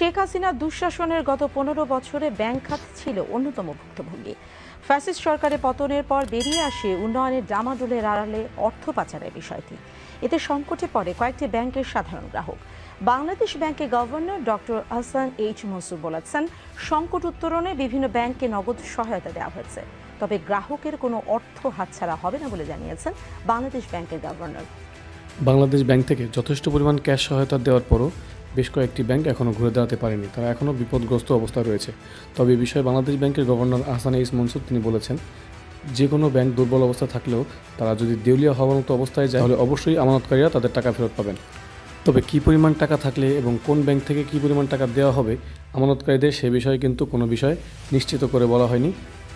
শেখ হাসিনা দুঃশাসনের গত পনেরো বছরে ব্যাংক খাত ছিল অন্যতম ভুক্তভোগী। ফ্যাসিস্ট সরকারের পতনের পর বেরিয়ে আসে উন্নয়নের ডামাডোলের আড়ালে অর্থ পাচারের বিষয়টি। এতে সংকটে পড়ে কয়েকটি ব্যাংকের সাধারণ গ্রাহক। বাংলাদেশ ব্যাংকের governor doctor Hasan H Mansur বলেছেন, সংকট উত্তরণে বিভিন্ন ব্যাংকে নগদ সহায়তা দেওয়া হয়েছে। তবে গ্রাহকের কোনো অর্থ হাতছাড়া হবে না বলে জানিয়েছেন বাংলাদেশ ব্যাংকের গভর্নর। বাংলাদেশ ব্যাংক থেকে যথেষ্ট পরিমাণ ক্যাশ সহায়তা দেওয়ার পরও বেশ কয়েকটি ব্যাংক এখনও ঘুরে দাঁড়াতে পারেনি। তারা এখনও বিপদগ্রস্ত অবস্থায় রয়েছে। তবে এ বিষয়ে বাংলাদেশ ব্যাংকের গভর্নর আহসান ইস মনসুর তিনি বলেছেন যে কোনো ব্যাংক দুর্বল অবস্থা থাকলেও তারা যদি দেউলিয়া হওয়ার মতো অবস্থায় যায়, তাহলে অবশ্যই আমানতকারীরা তাদের টাকা ফেরত পাবেন। তবে কী পরিমাণ টাকা থাকলে এবং কোন ব্যাংক থেকে কী পরিমাণ টাকা দেওয়া হবে, আমানতকারীদের সে বিষয়ে কিন্তু কোনো বিষয় নিশ্চিত করে বলা হয়নি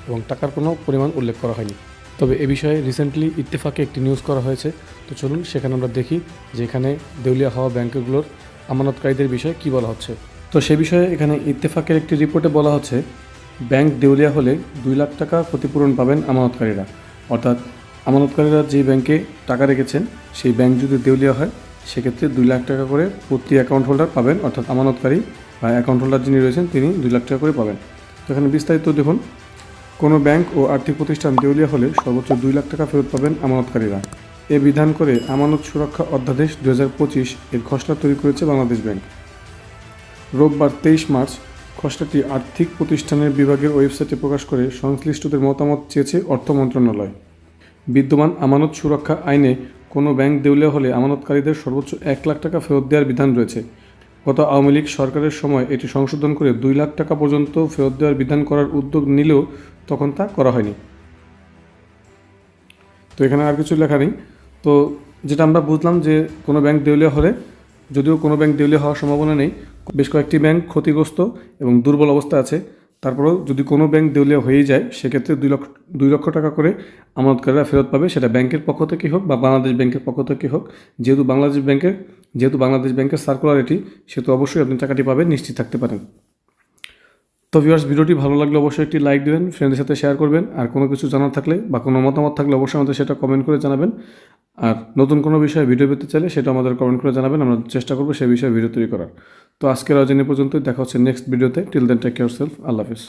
এবং টাকার কোনো পরিমাণ উল্লেখ করা হয়নি। তবে এ বিষয়ে রিসেন্টলি ইত্তেফাকে একটি নিউজ করা হয়েছে। তো চলুন সেখানে আমরা দেখি যে এখানে দেউলিয়া হওয়া ব্যাংকগুলোর আমানতকারীদের বিষয়ে কি বলা হচ্ছে? তো সে বিষয়ে এখানে ইত্তেফাকের একটি রিপোর্টে বলা হচ্ছে, ব্যাংক দেউলিয়া হলে দুই লাখ টাকা ক্ষতিপূরণ পাবেন আমানতকারীরা। অর্থাৎ আমানতকারীরা যে ব্যাংকে টাকা রেখেছেন, সেই ব্যাংক যদি দেউলিয়া হয়, সেক্ষেত্রে দুই লাখ টাকা করে প্রতি অ্যাকাউন্ট হোল্ডার পাবেন, অর্থাৎ আমানতকারী বা অ্যাকাউন্ট হোল্ডার যিনি রয়েছেন, তিনি দুই লাখ টাকা করে পাবেন। তো এখানে বিস্তারিত দেখুন। কোনো ব্যাংক ও আর্থিক প্রতিষ্ঠান দেউলিয়া হলে সর্বোচ্চ দুই লাখ টাকা ফেরত পাবেন আমানতকারীরা। এ বিধান করে আমানত সুরক্ষা অধ্যাদেশ দু হাজার পঁচিশ এর খসড়া তৈরি করেছে বাংলাদেশ ব্যাংক। রোববার তেইশ মার্চ খসড়াটি আর্থিক প্রতিষ্ঠানের বিভাগের ওয়েবসাইটে প্রকাশ করে সংশ্লিষ্টদের মতামত চেয়েছে অর্থ মন্ত্রণালয়। বিদ্যমান আমানত সুরক্ষা আইনে কোনো ব্যাংক দেউলিয়া হলে আমানতকারীদের সর্বোচ্চ এক লাখ টাকা ফেরত দেওয়ার বিধান রয়েছে। গত আওয়ামী লীগ সরকারের সময় এটি সংশোধন করে দুই লাখ টাকা পর্যন্ত ফেরত দেওয়ার বিধান করার উদ্যোগ নিলেও তখন তা করা হয়নি। তো এখানে আর কিছু লেখা নেই। তো যেটা আমরা বুঝলাম যে কোনো ব্যাংক দেউলিয়া হলে, যদিও কোনো ব্যাংক দেউলিয়া হওয়ার সম্ভাবনা নেই, বেশ কয়েকটি ব্যাংক ক্ষতিগ্রস্ত এবং দুর্বল অবস্থা আছে। তারপরেও যদি কোনো ব্যাংক দেউলিয়া হয়েই যায়, সেক্ষেত্রে দুই লক্ষ দুই লক্ষ টাকা করে আমানতকারীরা ফেরত পাবে। সেটা ব্যাংকের পক্ষ থেকে হোক বা বাংলাদেশ ব্যাংকের পক্ষ থেকে হোক। যেহেতু বাংলাদেশ ব্যাংকের, যেহেতু বাংলাদেশ ব্যাংকের সার্কুলার এটি সেহেতু অবশ্যই আপনি টাকাটি পাবেন, নিশ্চিত থাকতে পারেন। তো ভিউয়ার্স ভিডিওটি ভালো লাগলে অবশ্যই একটি লাইক দেবেন ফ্রেন্ডের সাথে শেয়ার করবেন। আর কোনো কিছু জানার থাকলে বা কোনো মতামত থাকলে অবশ্যই আমাদের সেটা কমেন্ট করে জানাবেন। আর নতুন কোনো বিষয়ে ভিডিও পেতে চাইলে সেটা আমাদের কমেন্ট করে জানাবেন, আমরা চেষ্টা করব সেই বিষয়ে ভিডিও তৈরি করার। তো আজকের আয়োজনে পর্যন্ত দেখা হচ্ছে নেক্সট ভিডিওতে till then take care self আল্লাহ হাফিজ।